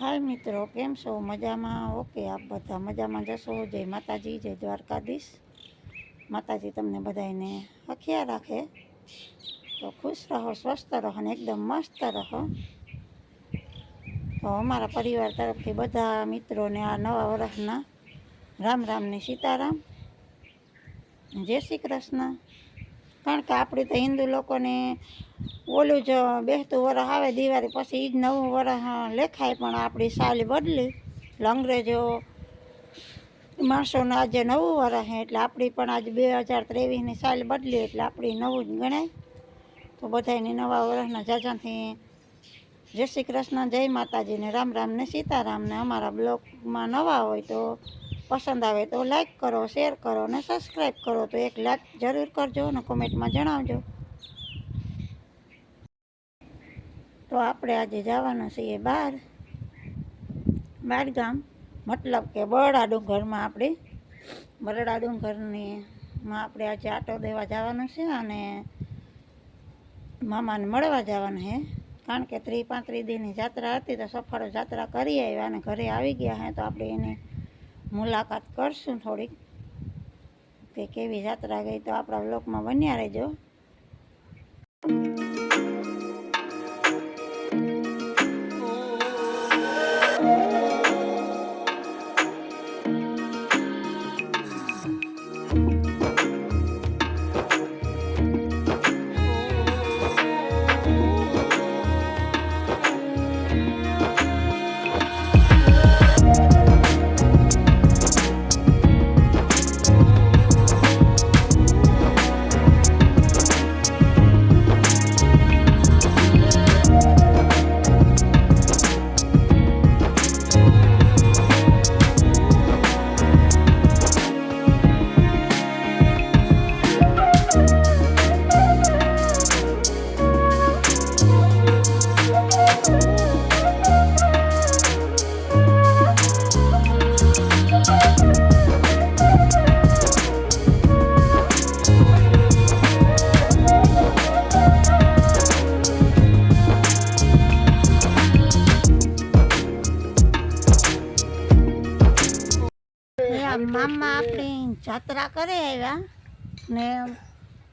હાય મિત્રો, કેમ છો? મજામાં? ઓકે, આપ બધા મજામાં જશો જય માતાજી, જય દ્વારકાધીશ. માતાજી તમને બધાને હખિયા રાખે. તો ખુશ રહો, સ્વસ્થ રહો અને એકદમ મસ્ત રહો. તો અમારા પરિવાર તરફથી બધા મિત્રોને આ નવા વર્ષના રામ રામને સીતારામ, જય શ્રી કૃષ્ણ. કારણ કે આપણે તો હિન્દુ લોકોને ઓલું જ બેસતું વરસ આવે દિવાળી પછી એ જ નવું વરસ લેખાય પણ આપણી સાલ બદલી. એટલે અંગ્રેજો માણસોને આજે નવું વરસ છે એટલે આપણી પણ આજે બે હજાર ત્રેવીસની સાલ બદલી, એટલે આપણી નવું જ ગણાય. તો બધાયને નવા વરસના જાજાથી જય શ્રી કૃષ્ણ, જય માતાજીને રામ રામ ને સીતારામ અમારા બ્લોગમાં નવા હોય તો પસંદ આવે તો લાઈક કરો, શેર કરો ને સબસ્ક્રાઈબ કરો. તો એક લાઈક જરૂર કરજો અને કોમેન્ટમાં જણાવજો. તો આપણે આજે જવાના છીએ બહાર બહાર ગામ. મતલબ કે બરડા ડુંગરમાં આપણે. બરડા ડુંગરની માં આપણે આજે આટો દેવા જવાનું છે અને મામાને મળવા જવાનું છે. કારણ કે ત્રી પાંત્રીસ દિનની જાત્રા હતી તો સફળ જાત્રા કરી આવ્યા અને ઘરે આવી ગયા હે તો આપણે એની મુલાકાત કરશું થોડીક. કે કેવી જાત્રા ગઈ તો આપણા બ્લોકમાં બન્યા રહેજો. જાત્રા કરી આવ્યા ને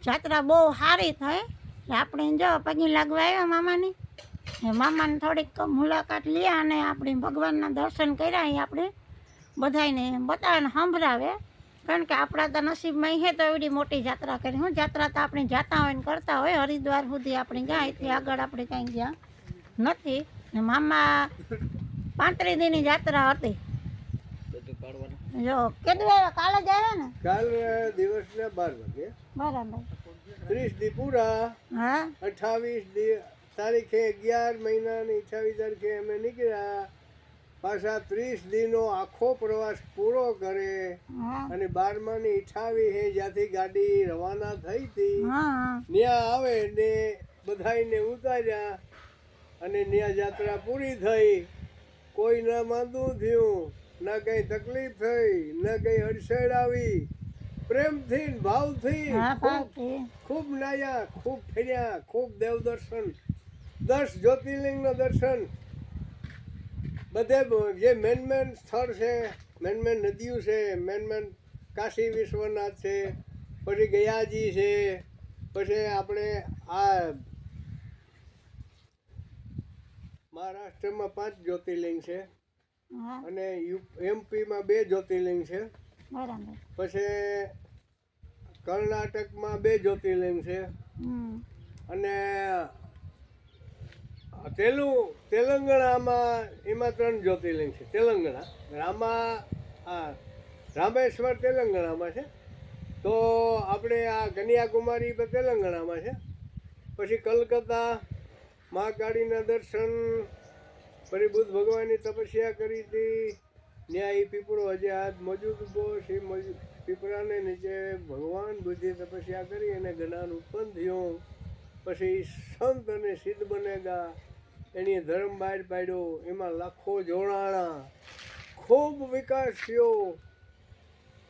જાત્રા બહુ સારી થઈ. એટલે આપણે જો પગી લાગવા આવ્યા મામાની. ને મામાને થોડીક મુલાકાત લીયા અને આપણે ભગવાનના દર્શન કર્યા અહીં આપણે બધાને બતાવીને સંભળાવે. કારણ કે આપણા તો નસીબમાં છે તો એવડી મોટી જાત્રા કરી. હું જાત્રા તો આપણે જાતા હોય ને કરતા હોય. હરિદ્વાર સુધી આપણે ગયા એથી આગળ આપણે કાંઈ ગયા નથી. ને મામા પાંત્રીસ દિનની જાત્રા હતી. જો કેટલું કાલે જ આવ્યા ને? કાલ દિવસના બાર વાગે. બરાબર. ત્રીસ દી પૂરા. હા? અઠાવીસ દી તારીખે અગિયાર મહિનાની અઠાવીસ તારીખે અમે નીકળ્યા. પાછા ત્રીસ દિનો આખો પ્રવાસ પૂરો કરે. અને અને બારમાની ઈઠાવી હે જ્યાંથી ગાડી રવાના થઈ હતી. ત્યાં આવે ને બધાયને ઉતાર્યા. અને ત્યાં જાત્રા પૂરી થઈ. કોઈ ના માંદું થયું. ના કઈ તકલીફ થઈ ન કઈ અડસેડ આવી. પ્રેમથી ભાવથી ખૂબ ખૂબ નાયા ખૂબ ફેર્યા ખૂબ દેવ દર્શન દસ જ્યોતિર્લિંગનો દર્શન. બધે જે મેન મેન સ્થળ છે મેન મેન નદીઓ છે મેન મેન કાશી વિશ્વનાથ છે પછી ગયાજી છે પછી આપણે આ મહારાષ્ટ્રમાં પાંચ જ્યોતિર્લિંગ છે. અને એમપીમાં બે જ્યોતિર્લિંગ છે. બરાબર. પછી કર્ણાટકમાં બે જ્યોતિર્લિંગ છે. અને તેલુ તેલંગાણામાં એમાં ત્રણ જ્યોતિર્લિંગ છે. તેલંગણા રામા આ રામેશ્વર તેલંગાણામાં છે. તો આપણે આ કન્યાકુમારી તેલંગણામાં છે. પછી કલકત્તા મહાકાળીના દર્શન પછી બુદ્ધ ભગવાનની તપસ્યા કરી હતી. ત્યાં એ પીપળો હજી આજ મોજુદ ઊભો છે પીપળાને નીચે ભગવાન બુદ્ધિ તપસ્યા કરી અને જ્ઞાન ઉત્પન્ન થયું. પછી સંત અને સિદ્ધ બનેગા. એની ધર્મ બહાર પાડ્યો. એમાં લાખો જોડાણા. ખૂબ વિકાસ થયો.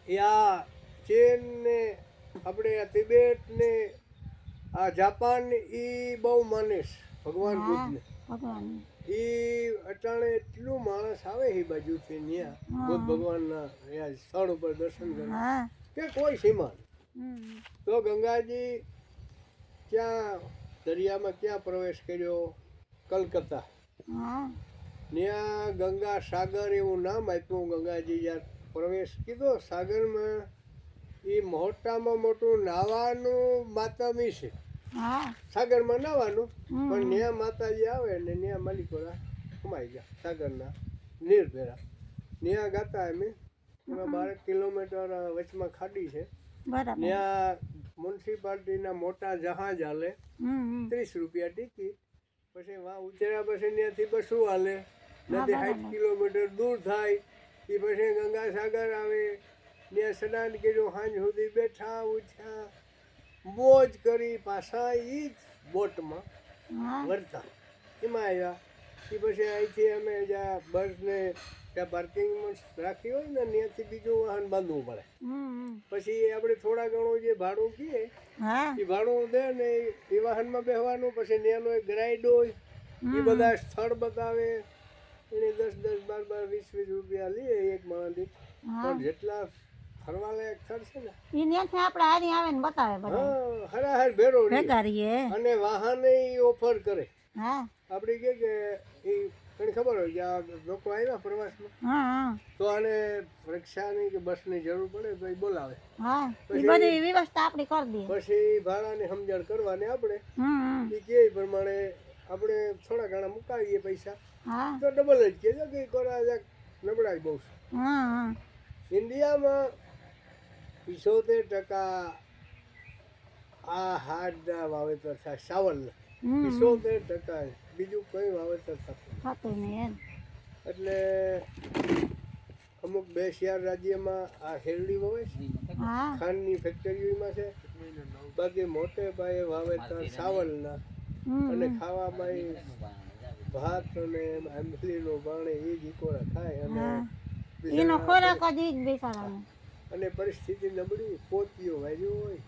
યા ચીનને આપણે આ તિબેટને આ જાપાન એ બહુ માનીશ ભગવાન બુદ્ધને. ભગવાન એ અટાણે એટલું માણસ આવે એ બાજુથી ત્યાં હા. બુદ્ધ ભગવાનના સ્થળ ઉપર દર્શન કરવા. કે કોઈ સીમા તો ગંગાજી ક્યાં દરિયામાં ક્યાં પ્રવેશ કર્યો? કલકત્તા. ત્યાં ગંગા સાગર એવું નામ આપ્યું ગંગાજી જ્યાં પ્રવેશ કીધો. સાગરમાં એ મોટામાં મોટું નાવાનું માતામી છે. સાગરમાં નાવાનું પણ ન્યા માતાજી આવે ને ન્યા માલિકોરા કમાઈ ગયા સાગરના નીર ભેરા ત્યાં ગાતા અમે. એમાં કિલોમીટર વચમાં ખાડી છે. ત્યાં મ્યુનિસિપાલિટીના મોટા જહાજ હાલે. ત્રીસ રૂપિયા ટિકિટ. પછી વાં ઉતર્યા પછી ત્યાંથી બસો હાલે. નથી સાઠ કિલોમીટર દૂર થાય. એ પછી ગંગા સાગર આવે. ત્યાં સ્નાન કર્યું સાંજ સુધી બેઠા ઉઠ્યા. મોજ કરી પાછા એ જ બોટમાં વળતા એમાં આવ્યા એ પછી અહીંથી અમે જ્યાં બસને ત્યાં પાર્કિંગમાં રાખી હોય ને ત્યાંથી બીજું વાહન બાંધવું પડે. પછી આપણે થોડા ઘણું જે ભાડું કીએ એ ભાડું દે ને એ વાહનમાં બેસવાનું પછી ત્યાંનો એક ગ્રાઇડ હોય એ બધા સ્થળ બતાવે. એને દસ દસ બાર બાર વીસ વીસ રૂપિયા લે એક માણસ પણ જેટલા ફરવાલાયક સ્થળ છે ને? ઈ ત્યાંથી આપણે હારી આવે ને બતાવે બધા. હરાહર ભેરો ભેગા રહીએ અને વાહને ઓફર કરે. હા. આપણે કે કે તને ખબર હોય કે આ લોકો આવ્યા પ્રવાસમાં? હા તો આને રિક્ષાની કે બસની જરૂર પડે તો એ બોલાવે. હા એ બધી વ્યવસ્થા આપણી કરી દઈએ. પછી ભાડાની સમજણ કરવાની આપણે. એ કે પ્રમાણે આપણે થોડા ઘણા મુકાવીએ પૈસા. હા. તો ડબલ જ કે કે કોરા નબળાઈ બહુ છે. હા હા. ઇન્ડિયામાં પિસોતેર ટકા આ હાડના વાવેતર થાય સાવલના હમ. પિસોતેર ટકા બીજું કોઈ વાવેતર થતું નહીં એટલે અમુક બે શિયાળ રાજ્યમાં આ શેરડી વવે છે ખાંડની ફેક્ટરીઓમાં છે. બાકી મોટે પાયે વાવેતર સાવલના અને ખાવામાં ભાત અને આંબલીનું પાણી એ જ ઇકોરા ખાય અને એનો ખોરાક જ બેસાડવાનો અને પરિસ્થિતિ નબળી પોતીઓ વાર્યું હોય.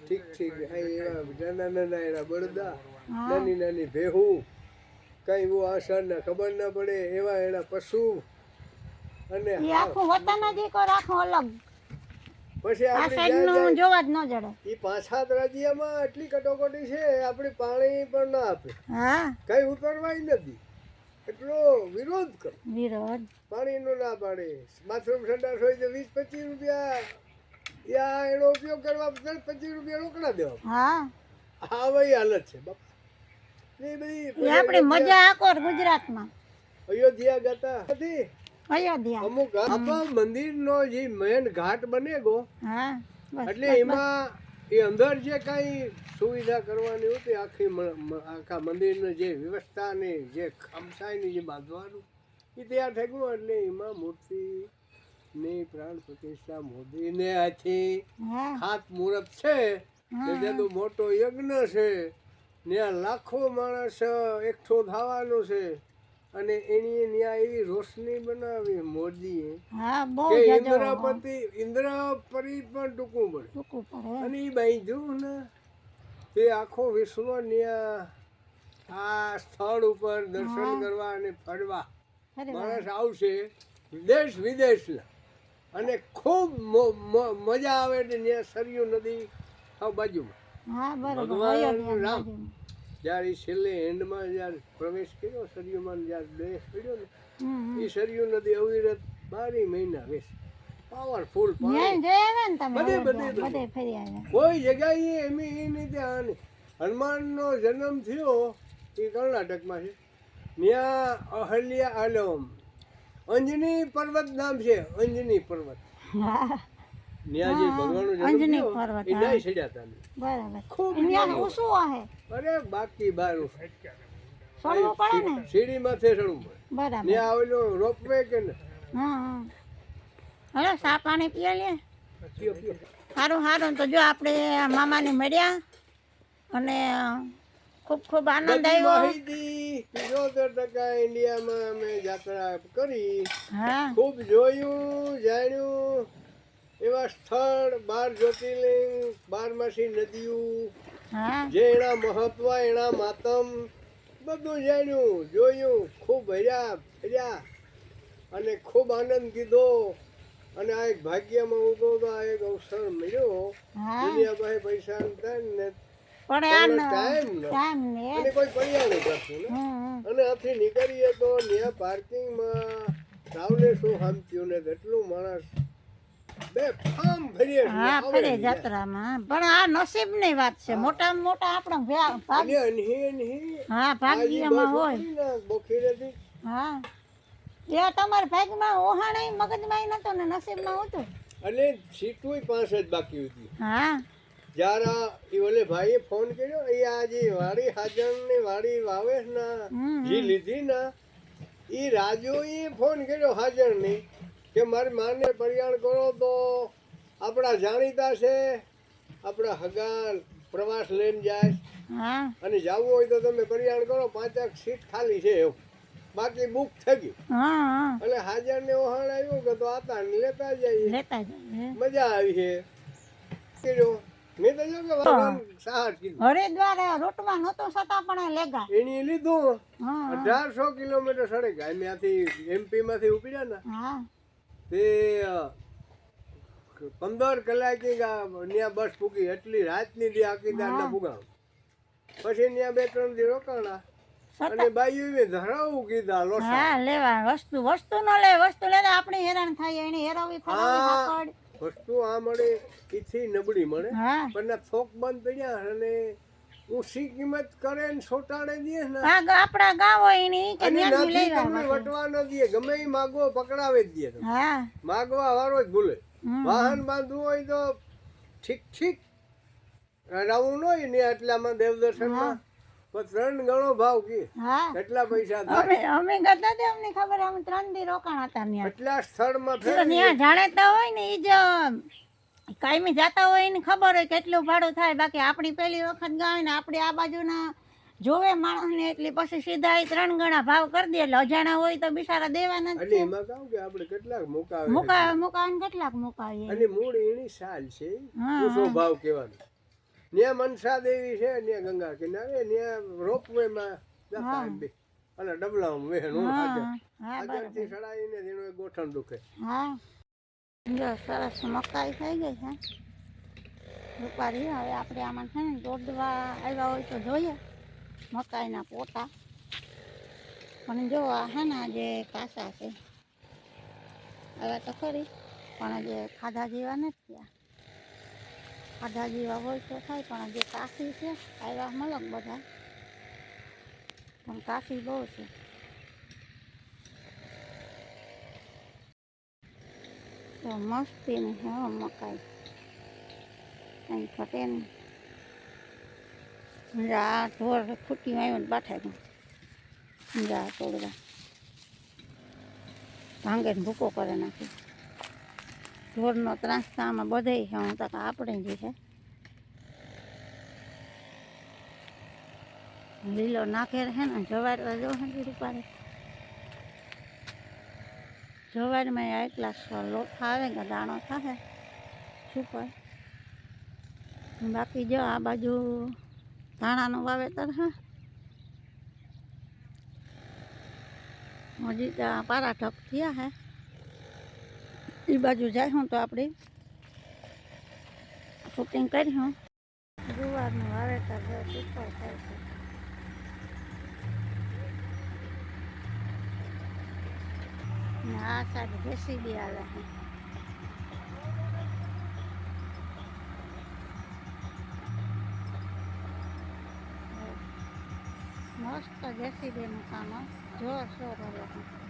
ઠીક ઠીક એવા નાના નાના એના બળદા નાની નાની ભેહું કઈ એવું આસર ના ખબર ના પડે એવા એના પશુ. અને આખું વતન જ એક રાખો અલગ. પછી આપણે જોવા જ ન જડે. એ પાંચ સાત રાજ્યમાં એટલી કટોકટી છે આપણે પાણી પણ ના આપે. હા. કઈ ઉતરવાય નથી. એટલો વિરોધ કરો. વિરોધ. પાણીનું ના પાડે. બાથરૂમ સંડાસ હોય તો વીસ પચીસ રૂપિયા. યા એનો ઉપયોગ કરવા દસ પચીસ રૂપિયા રોકડા દેવા હા. હા ભાઈ હાલત છે બાપા. એ બધી આપણે મજા આકોર ગુજરાતમાં. અયોધ્યા ગતા હતી. અયોધ્યા. અમુક મંદિર મંદિરનો જે મેન ઘાટ બને ગો હા એટલે એમાં એ અંદર જે કાંઈ સુવિધા કરવાની હતી આખી આખા મંદિરની જે વ્યવસ્થા ને જે ખમસાયની જે બાંધવાનું એ તૈયાર થઈ ગયું. એટલે એમાં મૂર્તિ ની પ્રાણ પ્રતિષ્ઠા મોદીને આથી હાથ મુહૂર્ત છે. જેનો મોટો યજ્ઞ છે. ને લાખો માણસ એકઠો થવાનું છે. અને એની ત્યાં એવી રોશની બનાવી મોદીએ હા બહુ ઇન્દ્રપતિ ઇન્દ્રપરી પણ ટૂંકું પડે. ટૂંકું પડે અને એ બાંધ્યું ને તે આખો વિશ્વ ન્યા આ સ્થળ ઉપર દર્શન કરવા અને ફરવા. માણસ આવશે દેશ વિદેશના. અને ખૂબ મજા આવે ને ત્યાં સરયુ નદી આ બાજુમાં. ભગવાન રામ. જ્યારે છેલ્લે એન્ડમાં જ્યારે પ્રવેશ કર્યો સરયુમાં જ્યારે દેશ પડ્યો ને. એ સરયુ નદી અવિરત બારી મહિના વેશ પાવરફુલ બધે, બધે, કોઈ જગ્યાએ એમ એ ત્યાં હનુમાનનો જન્મ થયો એ કર્ણાટકમાં છે. ત્યાં અહલ્યા આલમ. અંજની પર્વત નામ છે અંજની પર્વત. હા ત્યાં જે હા, ભગવાનનો અંજની પર્વત, એ હા. નાય ચડ્યા બરાબર. ખૂબ અહીંયા ઓછું આવે અરે બાકી બાર. ચડવું પડે ને? સીડી માથે ચડવું પડે. બરાબર. ત્યાં આવેલું રોપવે કે ને? હા હા. હલો ચા પાણી પીએ લે? પીઓ, પીઓ. સારું સારું તો જો આપણે મામાને મળ્યા અને ખૂબ ખૂબ આનંદ આવ્યો. માહિતી ટકા ઇન્ડિયામાં અમે યાત્રા કરી. ખૂબ જોયું જાણ્યું. એવા સ્થળ બાર જ્યોતિર્લિંગ બારમાસી નદીઓ જે એના મહત્વ એના માતમ બધું જાણ્યું જોયું ખૂબ હર્યા ફર્યા અને ખૂબ આનંદ કીધો. અને આ એક ભાગ્યમાં ઊભો તો આ એક અવસર મળ્યો. દુનિયાભાઈ દુનિયા પૈસા થાય ને ટાઈમ ન. અને કોઈ કલ્યાણ કરતું ને. અને આથી નીકળીએ તો ત્યાં પાર્કિંગમાં રાવલે શું હામત્યું ને કેટલું માણસ હા ફરે જાત્રામાં. પણ આ નસીબની વાત છે. મોટામાં મોટા આપણો ભા- ભાગ અને અનહી અનહી હા ભાગ્યમાં હોય. ઉતરી ને બોખીરેથી, હા. એ તમારા ભાગમાં ઓહાણે મગજમાં નતો ને નસીબમાં હતું. અને સીટું પાંચ જ બાકી હતી. હા. જ્યારે એ ઓલે ભાઈએ ફોન કર્યો એ વાડી હાજરની વાડી વાવેશ ના જે લીધી ના એ રાજુએ ફોન કર્યો હાજરની. કે મારી માને પરિયાણ કરો તો આપણા જાણીતા છે આપણા હગા પ્રવાસ લઈને જાય. અને જવું હોય તો તમે પરિયાણ કરો પાંચક સીટ ખાલી છે એવું. બાકી બુક થઈ ગઈ. હા હા. એટલે ઓહાણ આવ્યું કે તો આતા લેતા જઈએ. લેતા જઈએ મજા આવી છે. મેં તો જો કે વાહન કીધું. હરિદ્વાર રૂટમાં નહોતું છતાં પણ લેગા. એની લીધું. અઢારસો કિલોમીટર સડે ગયા. એમપી માંથી ઉપડ્યા ને. તે પંદર કલાકે ત્યાં બસ ફૂકી એટલી રાતની જે આખી દારના પુગાણ પછી ત્યાં બે ત્રણ દી રોકાણા. અને બાઈઓએ ધરાવું કીધા લોસા હા લેવા વસ્તુ વસ્તુ ન લે વસ્તુ લે તો આપણે હેરાન થાય એને હેરાવી ફેરવી વસ્તુ આ મળે ઈથી નબળી મળે. પણ થોક બંધ પડ્યા અને ઊંચી કિંમત કરે ને સોટાડે દે ને. હા ગા- આપણા ગામ હોય એની કે અને ત્યાંથી લઈ તમને વટવા ન દે ગમે ઈ માગો પકડાવે જ દે હા. માગવા વારો જ ભૂલે. વાહન બાંધવું હોય તો ઠીક ઠીક. રાવણ હોય ને એટલામાં દેવદર્શનમાં. પણ ત્રણ ગણો ભાવ કે. એટલા કેટલા પૈસા થાય. અમે અમે ગયા હતા અમને ખબર અમે ત્રણ દી રોકાણ હતા ત્યાં. એટલા સ્થળમાં તો ત્યાં જાણેતા હોય ને ઈ જ કાયમી જતા હોય એને ખબર હોય કેટલું ભાડું થાય. બાકી આપણી પહેલી વખત ગાય ને આપણે આ બાજુના જોવે માણસને એટલે પછી સીધા એ ત્રણ ગણા ભાવ કરી દે. એટલે અજાણા હોય તો બિચારા દેવાના જ અને છે એમાં કહું કે આપણે કેટલાક મુકાવે મુકા મુકાવીને કેટલાક મુકાવીએ. અને મૂળ એની સાલ છે. ઓછો ભાવ કહેવાનો. ન્યા મનસા દેવી છે ન્યા ગંગા કિનારે ન્યા રોપવે માં જતા એમ બે. અને ડબલામાં હાજર હા હા બરાબર. હાજરથી સડાઈને તેનું ગોઠણ દુખે. હા. જો, સરસ મકાઈ થઈ ગઈ છે. રૂપારી હવે આપણે આમાં છે ને દોડવા આવ્યા હોય તો જોઈએ મકાઈના પોતા. પણ જો, આ છે ને જે કાસા છે, હવે તો ખરી, પણ જે ખાધા જેવા નથી થયા ખાધા જેવા હોય તો થાય, પણ જે કાશી છે, આવ્યા મલક બધા. પણ કાશી બહુ છે. તો મસ્તીની હો મકાઈ. કંઈ ઘટે નહીં આ ઢોર ખૂટી આવ્યો ને બાઠા ગયું જા તોડવા ભાંગે ને ભૂકો કરે નાખી. ઢોરનો ત્રાસ તો આમાં બધે છે. હું તો આપણે જે છે. લીલો નાખે છે ને જવાર જો હજી રૂપારે. જવારમાં એટલા લોઠા આવે કે દાણો થાય સુપર બાકી જો આ બાજુ ધાણાનું વાવેતર છે હજી તો આ પારા ઢક થયા હે. એ બાજુ જાય હું તો આપણે શૂટિંગ કર્યું ગુવારનું વાવેતર જો સુપર થાય છે. ને આ સાઈડ જેસીબી આવે છે મસ્ત જેસીબીનું કામ જોર શોર છે